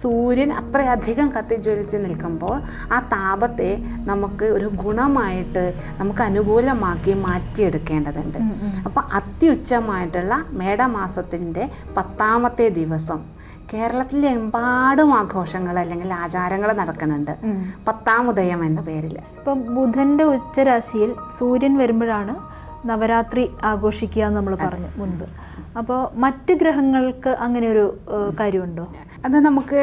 സൂര്യൻ അത്രയധികം കത്തിജ്വലിച്ച് നിൽക്കുമ്പോൾ ആ താപത്തെ നമുക്ക് ഒരു ഗുണമായിട്ട് നമുക്ക് അനുകൂലമാക്കി മാറ്റിയെടുക്കേണ്ടതുണ്ട്. അപ്പോൾ അത്യുച്ചമായിട്ടുള്ള മേടമാസത്തിന്റെ പത്താമത്തെ ദിവസം കേരളത്തിൽ എമ്പാടും ആഘോഷങ്ങൾ അല്ലെങ്കിൽ ആചാരങ്ങൾ നടക്കുന്നുണ്ട്. പത്താം ഉദയം എന്ന പേരിൽ ഇപ്പം ബുധന്റെ ഉച്ചരാശിയിൽ സൂര്യൻ വരുമ്പോഴാണ് നവരാത്രി ആഘോഷിക്കുക നമ്മൾ പറഞ്ഞു മുൻപ്. അപ്പോൾ മറ്റ് ഗ്രഹങ്ങൾക്ക് അങ്ങനെ ഒരു കാര്യമുണ്ടോ? അത് നമുക്ക്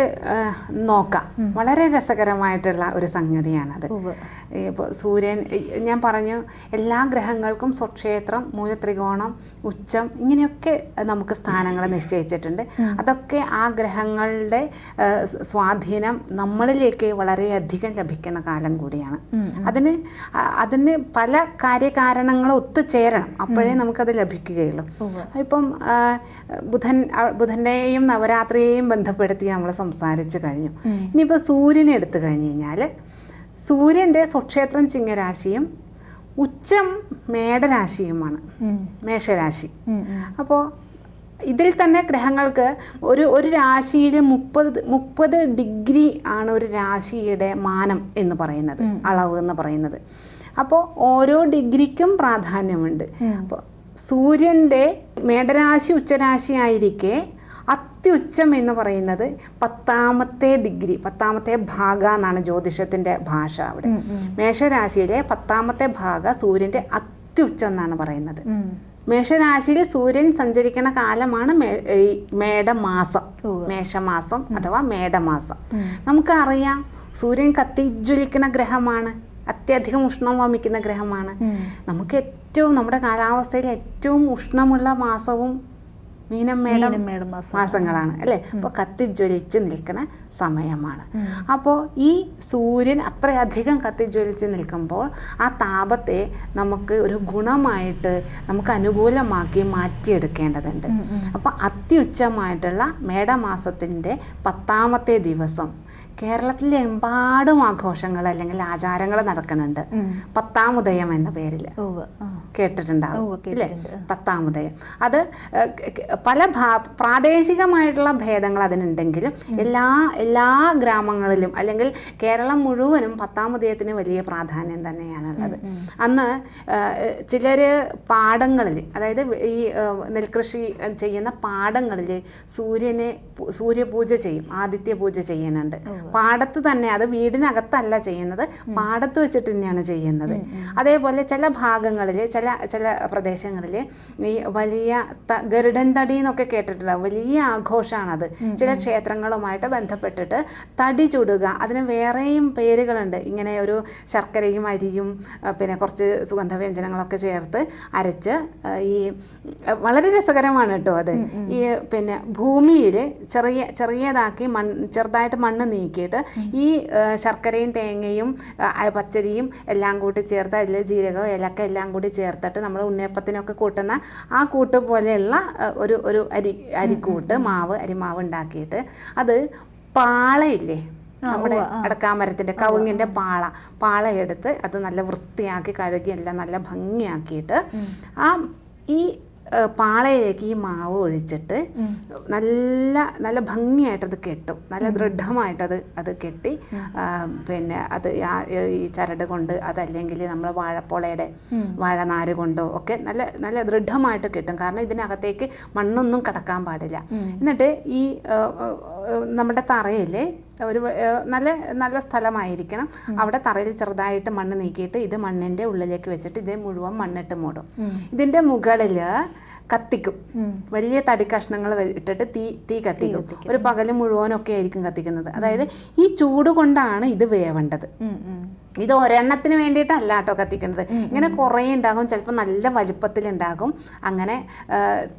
നോക്കാം. വളരെ രസകരമായിട്ടുള്ള ഒരു സംഗതിയാണത്. ഇപ്പോൾ സൂര്യൻ ഞാൻ പറഞ്ഞു എല്ലാ ഗ്രഹങ്ങൾക്കും സ്വക്ഷേത്രം മൂലത്രികോണം ഉച്ചം ഇങ്ങനെയൊക്കെ നമുക്ക് സ്ഥാനങ്ങൾ നിശ്ചയിച്ചിട്ടുണ്ട്. അതൊക്കെ ആ ഗ്രഹങ്ങളുടെ സ്വാധീനം നമ്മളിലേക്ക് വളരെയധികം ലഭിക്കുന്ന കാലം കൂടിയാണ്. അതിന് അതിന് പല കാര്യകാരണങ്ങളും ഒത്തുചേരണം. അപ്പോഴേ നമുക്കത് ലഭിക്കുകയുള്ളൂ. ഉവ്വ്. ഇപ്പം ബുധൻ ബുധന്റെയും നവരാത്രിയെയും ബന്ധപ്പെടുത്തി നമ്മൾ സംസാരിച്ചു കഴിഞ്ഞു. ഇനിയിപ്പോൾ സൂര്യനെ എടുത്തു കഴിഞ്ഞു കഴിഞ്ഞാൽ സൂര്യന്റെ സ്വക്ഷേത്രം ചിങ്ങരാശിയും ഉച്ചം മേടരാശിയുമാണ്. മേഷരാശി. അപ്പോൾ ഇതിൽ തന്നെ ഗ്രഹങ്ങൾക്ക് ഒരു ഒരു രാശിയിൽ മുപ്പത് മുപ്പത് ഡിഗ്രി ആണ് ഒരു രാശിയുടെ മാനം എന്ന് പറയുന്നത്. അളവ് എന്ന് പറയുന്നത്. അപ്പോൾ ഓരോ ഡിഗ്രിക്കും പ്രാധാന്യമുണ്ട്. അപ്പോൾ സൂര്യന്റെ മേടരാശി ഉച്ചരാശി ആയിരിക്കെ അത്യുച്ചം എന്ന് പറയുന്നത് പത്താമത്തെ ഡിഗ്രി പത്താമത്തെ ഭാഗ എന്നാണ് ജ്യോതിഷത്തിന്റെ ഭാഷ അവിടെ. മേഷരാശിയിലെ പത്താമത്തെ ഭാഗ സൂര്യന്റെ അത്യുച്ചം എന്നാണ് പറയുന്നത്. മേഷരാശിയിൽ സൂര്യൻ സഞ്ചരിക്കുന്ന കാലമാണ് ഈ മേടമാസം. മേഷമാസം അഥവാ മേടമാസം. നമുക്കറിയാം സൂര്യൻ കത്തിജ്വലിക്കുന്ന ഗ്രഹമാണ്. അത്യധികം ഉഷ്ണം വമിക്കുന്ന ഗ്രഹമാണ്. നമുക്ക് ഏറ്റവും നമ്മുടെ കാലാവസ്ഥയിൽ ഏറ്റവും ഉഷ്ണമുള്ള മാസവും മീനം മേടം മീനം മേടം മാസം. മാസങ്ങളാണ് അല്ലേ? അപ്പോൾ കത്തിജ്വലിച്ച് നിൽക്കുന്ന സമയമാണ്. അപ്പോൾ ഈ സൂര്യൻ അത്രയധികം കത്തിജ്വലിച്ച് നിൽക്കുമ്പോൾ ആ താപത്തെ നമുക്ക് ഒരു ഗുണമായിട്ട് നമുക്ക് അനുകൂലമാക്കി മാറ്റിയെടുക്കേണ്ടതുണ്ട്. അപ്പോൾ അത്യുച്ചമായിട്ടുള്ള മേടമാസത്തിന്റെ പത്താമത്തെ ദിവസം കേരളത്തിൽ എമ്പാടും ആഘോഷങ്ങൾ അല്ലെങ്കിൽ ആചാരങ്ങൾ നടക്കുന്നുണ്ട്. പത്താം ഉദയം എന്ന പേരിൽ. കേട്ടിട്ടുണ്ടാവും ഉവ്വ്, ഇല്ലേ? അത് പല ഭാ പ്രാദേശികമായിട്ടുള്ള ഭേദങ്ങൾ അതിനുണ്ടെങ്കിലും എല്ലാ എല്ലാ ഗ്രാമങ്ങളിലും അല്ലെങ്കിൽ കേരളം മുഴുവനും പത്താമതയത്തിന് വലിയ പ്രാധാന്യം തന്നെയാണുള്ളത്. അന്ന് ചിലർ പാടങ്ങളിൽ അതായത് ഈ നെൽകൃഷി ചെയ്യുന്ന പാടങ്ങളിൽ സൂര്യനെ സൂര്യപൂജ ചെയ്യും ആദിത്യ പൂജ ചെയ്യുന്നുണ്ട്. പാടത്ത് തന്നെ അത് വീടിനകത്തല്ല ചെയ്യുന്നത് പാടത്ത് വെച്ചിട്ട് തന്നെയാണ് ചെയ്യുന്നത്. അതേപോലെ ചില ഭാഗങ്ങളിൽ ചില ചില ചില പ്രദേശങ്ങളിൽ ഈ വലിയ ത- ഗരുഡൻ തടി എന്നൊക്കെ കേട്ടിട്ടുള്ള വലിയ ആഘോഷമാണത് ചില ക്ഷേത്രങ്ങളുമായിട്ട് ബന്ധപ്പെട്ടിട്ട് തടി ചുടുക. അതിന് വേറെയും പേരുകളുണ്ട്. ഇങ്ങനെ ഒരു ശർക്കരയും അരിയും പിന്നെ കുറച്ച് സുഗന്ധവ്യഞ്ജനങ്ങളൊക്കെ ചേർത്ത് അരച്ച് ഈ വളരെ രസകരമാണ് കേട്ടോ അത്. ഈ പിന്നെ ഭൂമിയിൽ ചെറിയ ചെറിയതാക്കി മൺ ചെറുതായിട്ട് മണ്ണ് നീക്കിയിട്ട് ഈ ശർക്കരയും തേങ്ങയും പച്ചരിയും എല്ലാം കൂട്ടി ചേർത്ത് അതിൽ ജീരകവും ഏലക്ക എല്ലാം കൂടി ചേർത്തിട്ട് നമ്മൾ ഉണ്ണിയപ്പത്തിനൊക്കെ കൂട്ടുന്ന ആ കൂട്ട് പോലെയുള്ള ഒരു ഒരു അരി അരിക്കൂട്ട് മാവ് അരിമാവ് ഉണ്ടാക്കിയിട്ട് അത് പാളയില്ലേ? നമ്മുടെ അടക്കാമരത്തിന്റെ കവുങ്ങിന്റെ പാള. പാള എടുത്ത് അത് നല്ല വൃത്തിയാക്കി കഴുകി എല്ലാം നല്ല ഭംഗിയാക്കിയിട്ട് ആ ഈ പാളയിലേക്ക് ഈ മാവ് ഒഴിച്ചിട്ട് നല്ല നല്ല ഭംഗിയായിട്ടത് കെട്ടും. നല്ല ദൃഢമായിട്ടത് അത് കെട്ടി പിന്നെ അത് ഈ ചരട് കൊണ്ട് അതല്ലെങ്കിൽ നമ്മൾ വാഴപ്പോളയുടെ വാഴനാര് കൊണ്ടോ ഒക്കെ നല്ല നല്ല ദൃഢമായിട്ട് കിട്ടും. കാരണം ഇതിനകത്തേക്ക് മണ്ണൊന്നും കടക്കാൻ പാടില്ല. എന്നിട്ട് ഈ നമ്മുടെ തറയിൽ ഒരു നല്ല നല്ല സ്ഥലമായിരിക്കണം. അവിടെ തറയിൽ ചെറുതായിട്ട് മണ്ണ് നീക്കിയിട്ട് ഇത് മണ്ണിന്റെ ഉള്ളിലേക്ക് വെച്ചിട്ട് ഇത് മുഴുവൻ മണ്ണിട്ട് മൂടും. ഇതിന്റെ മുകളിൽ കത്തിക്കും. വലിയ തടി കഷ്ണങ്ങൾ ഇട്ടിട്ട് തീ തീ കത്തിക്കും. ഒരു പകൽ മുഴുവനൊക്കെ ആയിരിക്കും കത്തിക്കുന്നത്. അതായത് ഈ ചൂട് കൊണ്ടാണ് ഇത് വേവേണ്ടത്. ഇത് ഒരെണ്ണത്തിന് വേണ്ടിയിട്ടല്ല കേട്ടോ കത്തിക്കുന്നത് ഇങ്ങനെ കുറേ ഉണ്ടാകും ചിലപ്പോൾ നല്ല വലിപ്പത്തിലുണ്ടാകും. അങ്ങനെ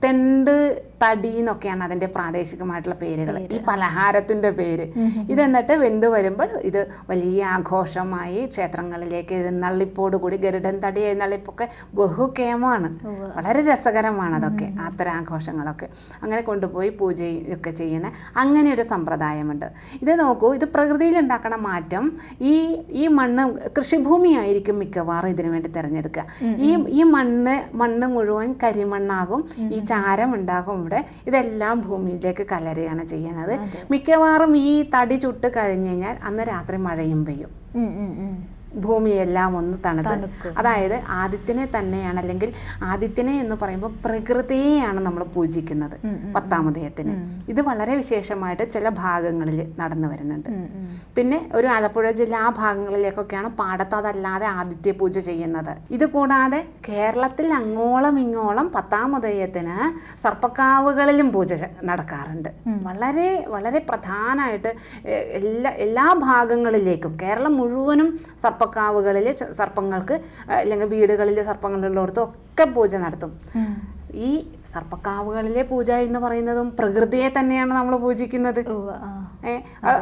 തെണ്ട് തടി എന്നൊക്കെയാണ് അതിന്റെ പ്രാദേശികമായിട്ടുള്ള പേരുകൾ ഈ പലഹാരത്തിന്റെ പേര്. ഇതെന്നിട്ട് വെന്ത് വരുമ്പോൾ ഇത് വലിയ ആഘോഷമായി ക്ഷേത്രങ്ങളിലേക്ക് എഴുന്നള്ളിപ്പോട് കൂടി ഗരുഡൻ തടി എഴുന്നള്ളിപ്പൊക്കെ ബഹുക്കേമാണ് വളരെ രസകരമാണ് അതൊക്കെ അത്തരം ആഘോഷങ്ങളൊക്കെ അങ്ങനെ കൊണ്ടുപോയി പൂജ ഒക്കെ ചെയ്യുന്ന അങ്ങനെ ഒരു സമ്പ്രദായമുണ്ട്. ഇത് നോക്കൂ ഇത് പ്രകൃതിയിൽ ഉണ്ടാക്കണ മാറ്റം ഈ ഈ മണ്ണ് കാരണം കൃഷിഭൂമിയായിരിക്കും മിക്കവാറും ഇതിനു വേണ്ടി തിരഞ്ഞെടുക്കുക. ഈ ഈ മണ്ണ് മണ്ണ് മുഴുവൻ കരിമണ്ണാകും ഈ ചാരം ഉണ്ടാകും ഇവിടെ. ഇതെല്ലാം ഭൂമിയിലേക്ക് കലരുകയാണ് ചെയ്യുന്നത്. മിക്കവാറും ഈ തടി ചുട്ട് കഴിഞ്ഞു കഴിഞ്ഞാൽ അന്ന് രാത്രി മഴയും പെയ്യും. ഭൂമിയെല്ലാം ഒന്ന് തണുത്ത്. അതായത് ആദിത്യനെ തന്നെയാണ് അല്ലെങ്കിൽ ആദിത്യനെ എന്ന് പറയുമ്പോൾ പ്രകൃതിയെയാണ് നമ്മൾ പൂജിക്കുന്നത് പത്താമതയത്തിന് ഇത് വളരെ വിശേഷമായിട്ട് ചില ഭാഗങ്ങളിൽ നടന്നു വരുന്നുണ്ട്. പിന്നെ ഒരു ആലപ്പുഴ ജില്ല ആ ഭാഗങ്ങളിലേക്കൊക്കെയാണ് പാടത്ത് അതല്ലാതെ ആദിത്യ പൂജ ചെയ്യുന്നത്. ഇത് കൂടാതെ കേരളത്തിൽ അങ്ങോളം ഇങ്ങോളം പത്താമുദയത്തിന് സർപ്പക്കാവുകളിലും പൂജ നടക്കാറുണ്ട്. വളരെ വളരെ പ്രധാനമായിട്ട് എല്ലാ എല്ലാ ഭാഗങ്ങളിലേക്കും കേരളം മുഴുവനും സർപ്പക്കാവുകളിൽ സർപ്പങ്ങൾക്ക് അല്ലെങ്കിൽ വീടുകളിലെ സർപ്പങ്ങളുള്ളിടത്തും ഒക്കെ പൂജ നടത്തും. ഈ സർപ്പക്കാവുകളിലെ പൂജ എന്ന് പറയുന്നതും പ്രകൃതിയെ തന്നെയാണ് നമ്മൾ പൂജിക്കുന്നത്.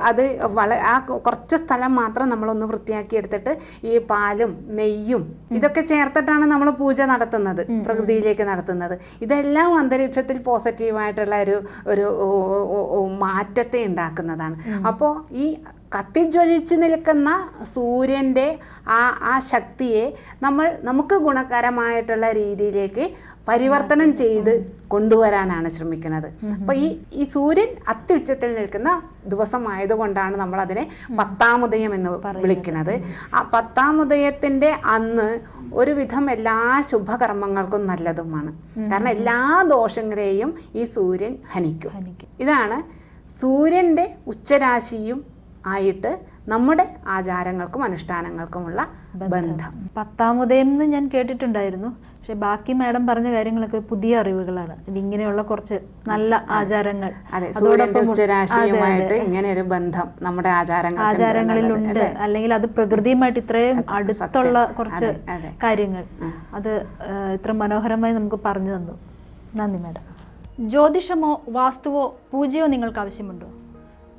അത് വള ആ കുറച്ച് സ്ഥലം മാത്രം നമ്മളൊന്ന് വൃത്തിയാക്കി എടുത്തിട്ട് ഈ പാലും നെയ്യും ഇതൊക്കെ ചേർത്തിട്ടാണ് നമ്മൾ പൂജ നടത്തുന്നത് പ്രകൃതിയിലേക്ക് നടത്തുന്നത്. ഇതെല്ലാം അന്തരീക്ഷത്തിൽ പോസിറ്റീവായിട്ടുള്ള ഒരു ഒരു മാറ്റത്തെ ഉണ്ടാക്കുന്നതാണ്. അപ്പോൾ ഈ കത്തിജ്വലിച്ച് നിൽക്കുന്ന സൂര്യന്റെ ആ ആ ശക്തിയെ നമ്മൾ നമുക്ക് ഗുണകരമായിട്ടുള്ള രീതിയിലേക്ക് പരിവർത്തനം ചെയ്ത് കൊണ്ടുവരാനാണ് ശ്രമിക്കുന്നത്. അപ്പോൾ ഈ ഈ സൂര്യൻ അത്യുച്ചത്തിൽ നിൽക്കുന്ന ദിവസമായതുകൊണ്ടാണ് നമ്മൾ അതിനെ പത്താമുദയം എന്ന് വിളിക്കുന്നത്. ആ പത്താം പത്താമുദയത്തിന്റെ അന്ന് ഒരുവിധം എല്ലാ ശുഭകർമ്മങ്ങൾക്കും നല്ലതുമാണ്. കാരണം എല്ലാ ദോഷങ്ങളെയും ഈ സൂര്യൻ ഹനിക്കും. ഇതാണ് സൂര്യന്റെ ഉച്ചരാശിയും ആയിട്ട് നമ്മുടെ ആചാരങ്ങൾക്കും അനുഷ്ഠാനങ്ങൾക്കുമുള്ള ബന്ധം. പത്താമുദയം എന്ന് ഞാൻ കേട്ടിട്ടുണ്ടായിരുന്നു. പക്ഷെ ബാക്കി മാഡം പറഞ്ഞ കാര്യങ്ങളൊക്കെ പുതിയ അറിവുകളാണ്. ഇതിങ്ങനെയുള്ള കുറച്ച് നല്ല ആചാരങ്ങൾ. ഉച്ചരാശിയുമായിട്ട്. ഇങ്ങനെ ഒരു ബന്ധം നമ്മുടെ ആചാരങ്ങൾ ആചാരങ്ങളിലുണ്ട്. അല്ലെങ്കിൽ അത് പ്രകൃതിയുമായിട്ട് ഇത്രയും അടുത്തുള്ള കുറച്ച്. കാര്യങ്ങൾ. അത് ഇത്ര മനോഹരമായി നമുക്ക് പറഞ്ഞു തന്നു. നന്ദി മാഡം. ജ്യോതിഷമോ വാസ്തുവോ പൂജയോ നിങ്ങൾക്ക് ആവശ്യമുണ്ടോ?